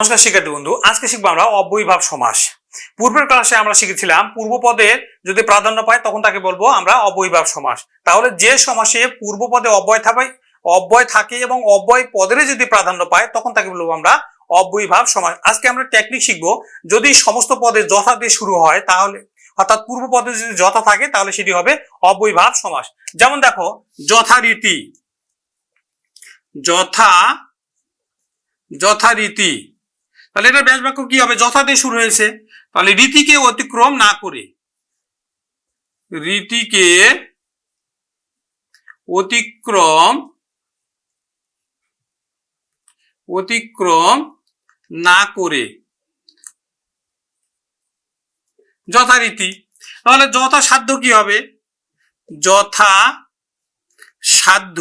নমস্কার শিক্ষার্থী বন্ধু আজকে শিখব আমরা অব্যয়ীভাব সমাস। পূর্বের ক্লাসে আমরা শিখেছিলাম, পূর্বপদে যদি প্রাধান্য পায় তখন তাকে বলব আমরা অব্যয়ীভাব সমাস। তাহলে যে সমাসে পূর্বপদে অব্যয় থাকে অব্যয় থাকে এবং অব্যয় পদের যদি প্রাধান্য পায় তখন তাকে বলব আমরা অব্যয়ীভাব সমাস। আজকে আমরা টেকনিক শিখব, যদি সমস্ত পদে যথা দিয়ে শুরু হয় তাহলে, অর্থাৎ পূর্ব পদে যদি যথা থাকে তাহলে সেটি হবে অব্যয়ীভাব সমাস। যেমন দেখো যথারীতি যথা যথারীতি তাহলে এটা ব্যাস বাক্য কি হবে? যথা দিয়ে শুরু হয়েছে। তাহলে রীতিকে অতিক্রম না করে, রীতিকে অতিক্রম অতিক্রম না করে। যথারীতি। তাহলে যথা সাধ্য কি হবে? যথা সাধ্য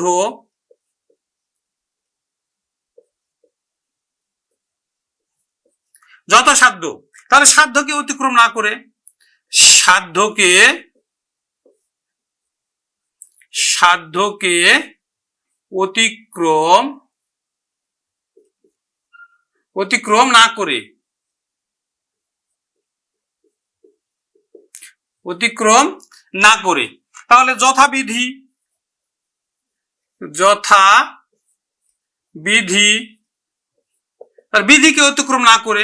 যথাসাধ্য। তাহলে সাধ্যকে অতিক্রম না করে সাধ্যকে সাধ্যকে অতিক্রম অতিক্রম না করে। অতিক্রম না করে। তাহলে যথাবিধি যথা বিধি বিধিকে অতিক্রম না করে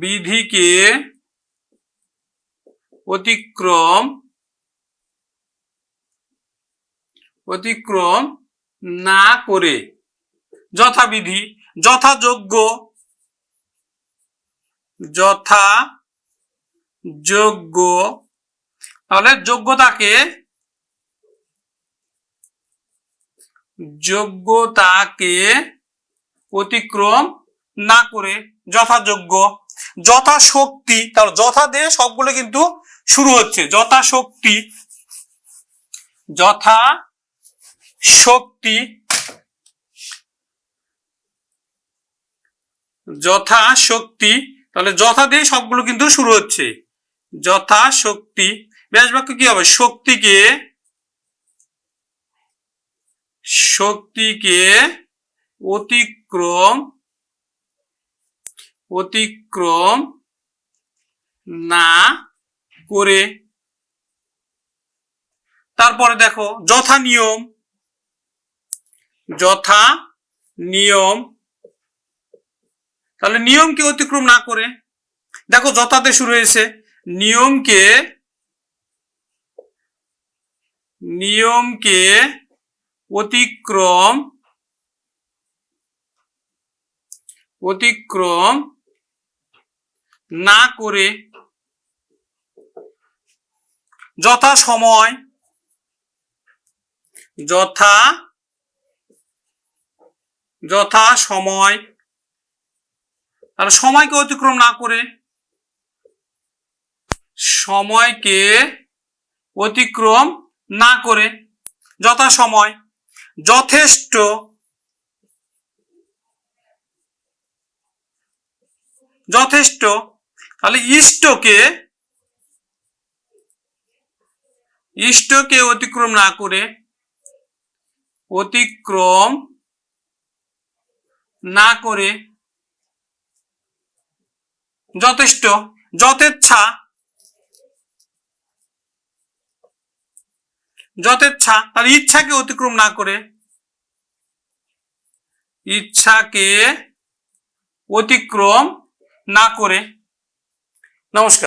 বিধিকে অতিক্রম অতিক্রম না করে। যথাবিধি, যথাযোগ্য যথা যোগ্য তাহলে যোগ্যতাকে যোগ্যতাকে অতিক্রম না করে, যথাযোগ্য। যথাশক্তি, তাহলে যথা দিয়ে সবগুলো কিন্তু শুরু হচ্ছে। যথাশক্তি যথা শক্তি যথা শক্তি তাহলে যথা দিয়ে সবগুলো কিন্তু শুরু হচ্ছে। যথা শক্তি ব্যাস বাক্য কি হবে? শক্তিকে শক্তিকে অতিক্রম অতিক্রম না করে। তারপরে দেখো, যথা নিয়ম। যথা নিয়ম। তাহলে নিয়মকে অতিক্রম না করে। দেখো, যথাতে শুরু হয়েছে। নিয়মকে নিয়মকে অতিক্রম অতিক্রম না করে যথা সময়, যথা যথা সময় তাহলে সময়কে অতিক্রম না করে সময়কে অতিক্রম না করে যথা সময়, যথেষ্ট যথেষ্ট তাহলে ইষ্টকে ইষ্টকে অতিক্রম না করে অতিক্রম না করে যথেষ্ট, যথেচ্ছা যথেচ্ছা, তাহলে ইচ্ছাকে অতিক্রম না করে ইচ্ছাকে অতিক্রম না করে নমস্কার